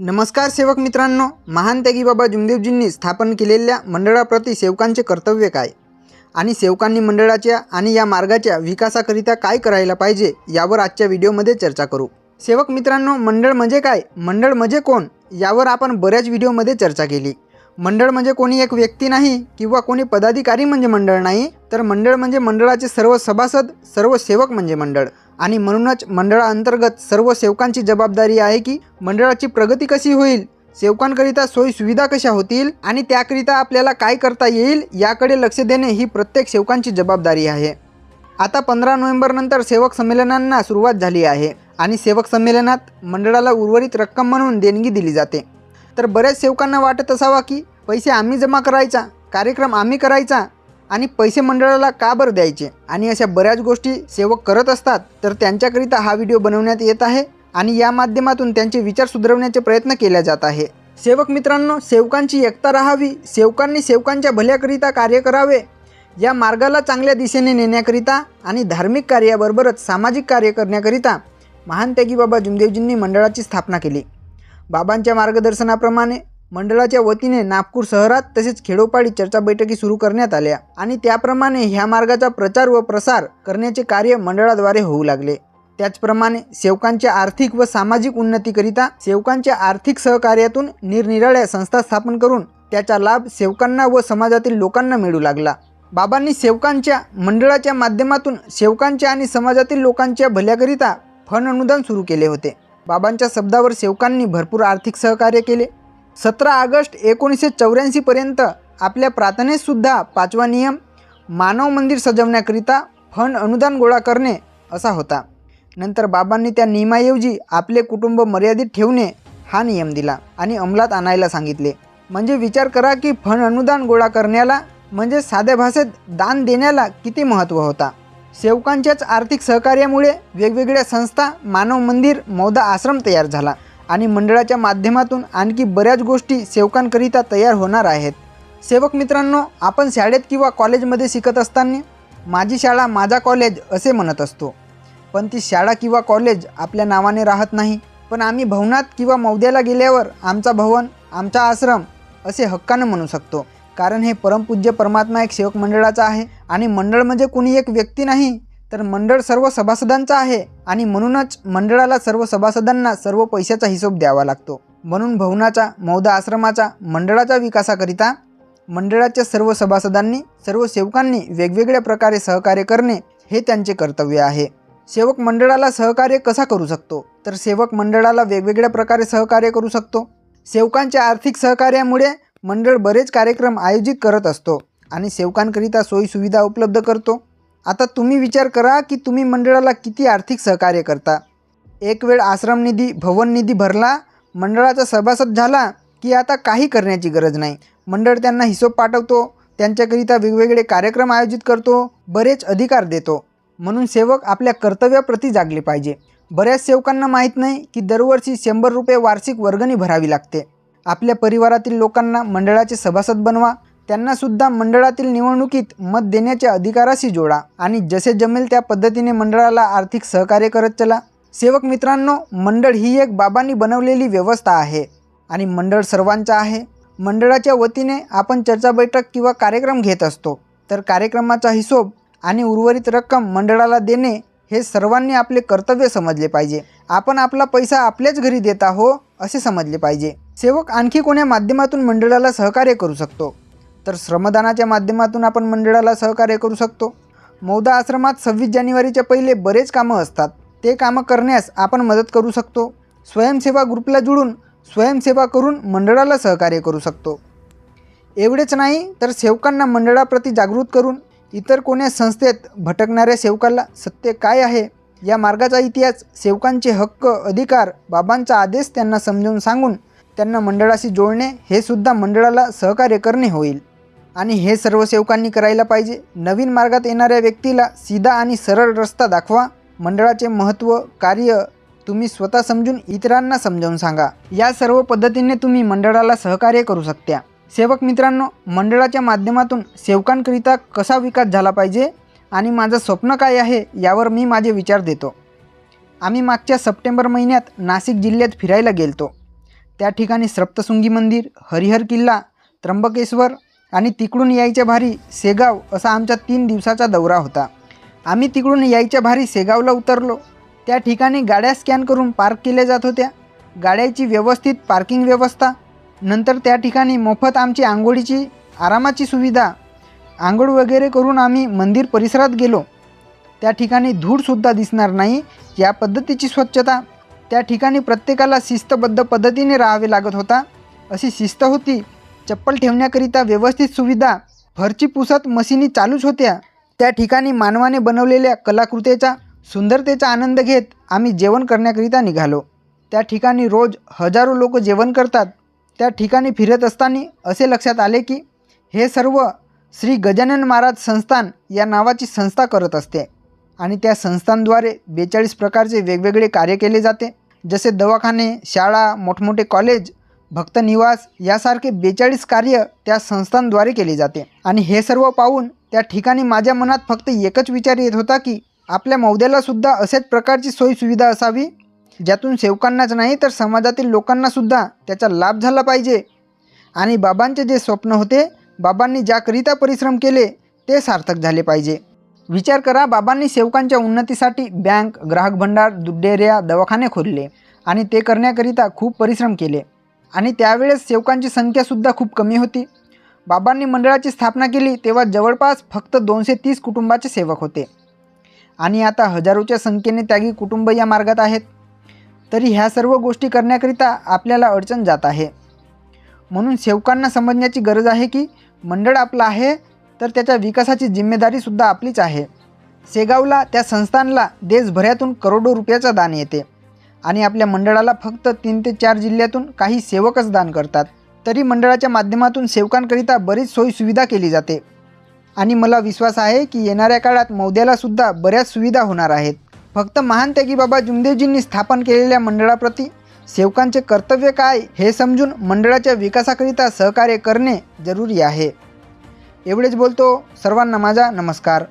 नमस्कार सेवक मित्रांनो महान त्यागी बाबा जुमदेवजींनी स्थापन केलेल्या मंडळाप्रती सेवकांचे कर्तव्य काय? आणि सेवकांनी मंडळाच्या आणि या मार्गाच्या विकासाकरिता काय करायला पाहिजे यावर आजच्या व्हिडिओमध्ये चर्चा करू. सेवक मित्रांनो मंडळ म्हणजे काय? मंडळ म्हणजे कोण? यावर आपण बऱ्याच व्हिडिओमध्ये चर्चा केली. मंडळ म्हणजे कोणी एक व्यक्ती नाही किंवा कोणी पदाधिकारी म्हणजे मंडळ नाही तर मंडळ म्हणजे मंडळाचे सर्व सभासद सर्व सेवक म्हणजे मंडळ. आणि म्हणूनच मंडळाअंतर्गत सर्व सेवकांची जबाबदारी आहे की मंडळाची प्रगती कशी होईल सेवकांकरिता सोयी सुविधा कशा होतील आणि त्याकरिता आपल्याला काय करता येईल याकडे लक्ष देणे ही प्रत्येक सेवकांची जबाबदारी आहे. आता पंधरा नोव्हेंबरनंतर सेवक संमेलनांना सुरुवात झाली आहे आणि सेवक संमेलनात मंडळाला उर्वरित रक्कम म्हणून देणगी दिली जाते. तर बऱ्याच सेवकांना वाटत असावा की पैसे आम्ही जमा करायचा कार्यक्रम आम्ही करायचा आणि पैसे मंडळाला का बरं द्यायचे? आणि अशा बऱ्याच गोष्टी सेवक करत असतात तर त्यांच्याकरिता हा व्हिडिओ बनवण्यात येत आहे आणि या माध्यमातून त्यांचे विचार सुधारवण्याचे प्रयत्न केले जात आहे. सेवक मित्रांनो सेवकांची एकता राहावी सेवकांनी सेवकांच्या भल्याकरिता कार्य करावे या मार्गाला चांगल्या दिशेने नेण्याकरिता आणि धार्मिक कार्याबरोबरच सामाजिक कार्य करण्याकरिता महान त्यागी बाबा जुमदेवजींनी मंडळाची स्थापना केली. बाबांच्या मार्गदर्शनाप्रमाणे मंडळाच्या वतीने नागपूर शहरात तसेच खेडोपाडी चर्चा बैठकी सुरू करण्यात आल्या आणि त्याप्रमाणे ह्या मार्गाचा प्रचार व प्रसार करण्याचे कार्य मंडळाद्वारे होऊ लागले. त्याचप्रमाणे सेवकांच्या आर्थिक व सामाजिक उन्नतीकरिता सेवकांच्या आर्थिक सहकार्यातून निरनिराळ्या संस्था स्थापन करून त्याचा लाभ सेवकांना व समाजातील लोकांना मिळू लागला. बाबांनी सेवकांच्या मंडळाच्या माध्यमातून सेवकांच्या आणि समाजातील लोकांच्या भल्याकरिता फन अनुदान सुरू केले होते. बाबांच्या शब्दावर सेवकांनी भरपूर आर्थिक सहकार्य केले. सतरा ऑगस्ट एकोणीसशे चौऱ्याऐंशीपर्यंत आपल्या प्रार्थनेतसुद्धा पाचवा नियम मानव मंदिर सजवण्याकरिता फंड अनुदान गोळा करणे असा होता. नंतर बाबांनी त्या नियमाऐवजी आपले कुटुंब मर्यादित ठेवणे हा नियम दिला आणि अंमलात आणायला सांगितले. म्हणजे विचार करा की फंड अनुदान गोळा करण्याला म्हणजे साध्या भाषेत दान देण्याला किती महत्त्व होता. सेवकांच्याच आर्थिक सहकार्यामुळे वेगवेगळ्या संस्था मानव मंदिर मौदा आश्रम तयार झाला आणि मंडळाच्या माध्यमातून आणखी बऱ्याच गोष्टी सेवकांकरिता तयार होणार आहेत. सेवक मित्रांनो आपण शाळेत किंवा कॉलेजमध्ये शिकत असताना माझी शाळा माझा कॉलेज असे म्हणत असतो. पण ती शाळा किंवा कॉलेज आपल्या नावाने राहत नाही. पण आम्ही भवनात किंवा मौद्याला गेल्यावर आमचा भवन आमचा आश्रम असे हक्कानं म्हणू शकतो. कारण हे परमपूज्य परमात्मा एक सेवक मंडळाचा आहे. आणि मंडळ म्हणजे कुणी एक व्यक्ती नाही तर मंडळ सर्व सभासदांचा आहे. आणि म्हणूनच मंडळाला सर्व सभासदांना सर्व पैशाचा हिशोब द्यावा लागतो. म्हणून भवनाचा मौदा आश्रमाचा मंडळाच्या विकासाकरिता मंडळाच्या सर्व सभासदांनी सर्व सेवकांनी वेगवेगळ्या प्रकारे सहकार्य करणे हे त्यांचे कर्तव्य आहे. सेवक मंडळाला सहकार्य कसा करू शकतो? तर सेवक मंडळाला वेगवेगळ्या प्रकारे सहकार्य करू शकतो. सेवकांच्या आर्थिक सहकार्यामुळे मंडळ बरेच कार्यक्रम आयोजित करत असतो आणि सेवकांकरिता सोयीसुविधा उपलब्ध करतो. आता तुम्ही विचार करा की तुम्ही मंडळाला किती आर्थिक सहकार्य करता? एक वेळ आश्रम निधी भवन निधी भरला मंडळाचा सभासद झाला की आता काही करण्याची गरज नाही. मंडळ त्यांना हिशोब पाठवतो त्यांच्याकरिता वेगवेगळे कार्यक्रम आयोजित करतो बरेच अधिकार देतो. म्हणून सेवक आपल्या कर्तव्याप्रती जागले पाहिजे. बऱ्याच सेवकांना माहीत नाही की दरवर्षी शंभर रुपये वार्षिक वर्गणी भरावी लागते. आपल्या परिवारातील लोकांना मंडळाचे सभासद बनवा. त्यांनासुद्धा मंडळातील निवडणुकीत मत देण्याच्या अधिकाराशी जोडा आणि जसे जमेल त्या पद्धतीने मंडळाला आर्थिक सहकार्य करत चला. सेवक मित्रांनो मंडळ ही एक बाबांनी बनवलेली व्यवस्था आहे आणि मंडळ सर्वांचा आहे. मंडळाच्या वतीने आपण चर्चा बैठक किंवा कार्यक्रम घेत असतो. तर कार्यक्रमाचा हिशोब आणि उर्वरित रक्कम मंडळाला देणे हे सर्वांनी आपले कर्तव्य समजले पाहिजे. आपण आपला पैसा आपल्याच घरी देत आहो असे समजले पाहिजे. सेवक आणखी कोण्या माध्यमातून मंडळाला सहकार्य करू शकतो? तर श्रमदानाच्या माध्यमातून आपण मंडळाला सहकार्य करू शकतो. मौदा आश्रमात सव्वीस जानेवारीच्या पहिले बरेच कामं असतात. ते कामं करण्यास आपण मदत करू शकतो. स्वयंसेवा ग्रुपला जुळून स्वयंसेवा करून मंडळाला सहकार्य करू शकतो. एवढेच नाही तर सेवकांना मंडळाप्रती जागृत करून इतर कोण्या संस्थेत भटकणाऱ्या सेवकाला सत्य काय आहे? या मार्गाचा इतिहास सेवकांचे हक्क अधिकार बाबांचा आदेश त्यांना समजावून सांगून त्यांना मंडळाशी जोडणे हे सुद्धा मंडळाला सहकार्य करणे होईल. आणि हे सर्व सेवकांनी करायला पाहिजे. नवीन मार्गात येणाऱ्या व्यक्तीला सीधा आणि सरळ रस्ता दाखवा. मंडळाचे महत्त्व कार्य तुम्ही स्वतः समजून इतरांना समजावून सांगा. या सर्व पद्धतीने तुम्ही मंडळाला सहकार्य करू शकता. सेवक मित्रांनो मंडळाच्या माध्यमातून सेवकांकरिता कसा विकास झाला पाहिजे आणि माझं स्वप्न काय आहे यावर मी माझे विचार देतो. आम्ही मागच्या सप्टेंबर महिन्यात नाशिक जिल्ह्यात फिरायला गेलतो. त्या ठिकाणी सप्तशृंगी मंदिर हरिहर किल्ला त्र्यंबकेश्वर आणि तिकडून यायच्या भारी सेगाव असा आमचा तीन दिवसाचा दौरा होता. आम्ही तिकडून यायच्या भारी सेगावला उतरलो. त्या ठिकाणी गाड्या स्कॅन करून पार्क केल्या जात होत्या. गाड्याची व्यवस्थित पार्किंग व्यवस्था. नंतर त्या ठिकाणी मोफत आमची आंघोळीची आरामाची सुविधा. आंघोळ वगैरे करून आम्ही मंदिर परिसरात गेलो. त्या ठिकाणी धूळसुद्धा दिसणार नाही या पद्धतीची स्वच्छता. त्या ठिकाणी प्रत्येकाला शिस्तबद्ध पद्धतीने राहावे लागत होता. अशी शिस्त होती. चप्पल ठेवण्याकरिता व्यवस्थित सुविधा फरची पुसत मशिनी चालूच होत्या. त्या ठिकाणी मानवाने बनवलेल्या कलाकृतीचा सुंदरतेचा आनंद घेत आम्ही जेवण करण्याकरिता निघालो. त्या ठिकाणी रोज हजारो लोक जेवण करतात. त्या ठिकाणी फिरत असताना असे लक्षात आले की हे सर्व श्री गजानन महाराज संस्थान या नावाची संस्था करत असते. आणि त्या संस्थांद्वारे बेचाळीस प्रकारचे वेगवेगळे कार्य केले जाते. जसे दवाखाने शाळा मोठमोठे कॉलेज भक्त निवास यासारखे बेचाळीस कार्य त्या संस्थांद्वारे केले जाते. आणि हे सर्व पाहून त्या ठिकाणी माझ्या मनात फक्त एकच विचार येत होता की आपल्या मौद्यालासुद्धा असेच प्रकारची सोयीसुविधा असावी ज्यातून सेवकांनाच नाही तर समाजातील लोकांनासुद्धा त्याचा लाभ झाला पाहिजे. आणि बाबांचे जे स्वप्न होते बाबांनी ज्याकरिता परिश्रम केले ते सार्थक झाले पाहिजे. विचार करा बाबांनी सेवकांच्या उन्नतीसाठी बँक ग्राहक भंडार दूध दवाखाने खोलले आणि ते करण्याकरिता खूप परिश्रम केले. आणि त्यावेळेस सेवकांची संख्यासुद्धा खूप कमी होती. बाबांनी मंडळाची स्थापना केली तेव्हा जवळपास फक्त दोनशे तीस कुटुंबाचे सेवक होते. आणि आता हजारोच्या संख्येने त्यागी कुटुंब या मार्गात आहेत. तरी ह्या सर्व गोष्टी करण्याकरिता आपल्याला अडचण जात आहे. म्हणून सेवकांना समजण्याची गरज आहे की मंडळ आपलं आहे तर त्याच्या विकासाची जिम्मेदारीसुद्धा आपलीच आहे. सेगावला त्या संस्थानला देशभरातून करोडो रुपयाचं दान येते. आणि आपल्या मंडळाला फक्त तीन ते चार जिल्ह्यातून काही सेवकच दान करतात. तरी मंडळाच्या माध्यमातून सेवकांकरिता बरीच सोयीसुविधा केली जाते. आणि मला विश्वास आहे की येणाऱ्या काळात मौद्यालासुद्धा बऱ्याच सुविधा होणार आहेत. फक्त महान त्यागी बाबा जुमदेवजींनी स्थापन केलेल्या मंडळाप्रती सेवकांचे कर्तव्य काय हे समजून मंडळाच्या विकासाकरिता सहकार्य करणे जरुरी आहे. एवढेच बोलतो. सर्वांना माझा नमस्कार.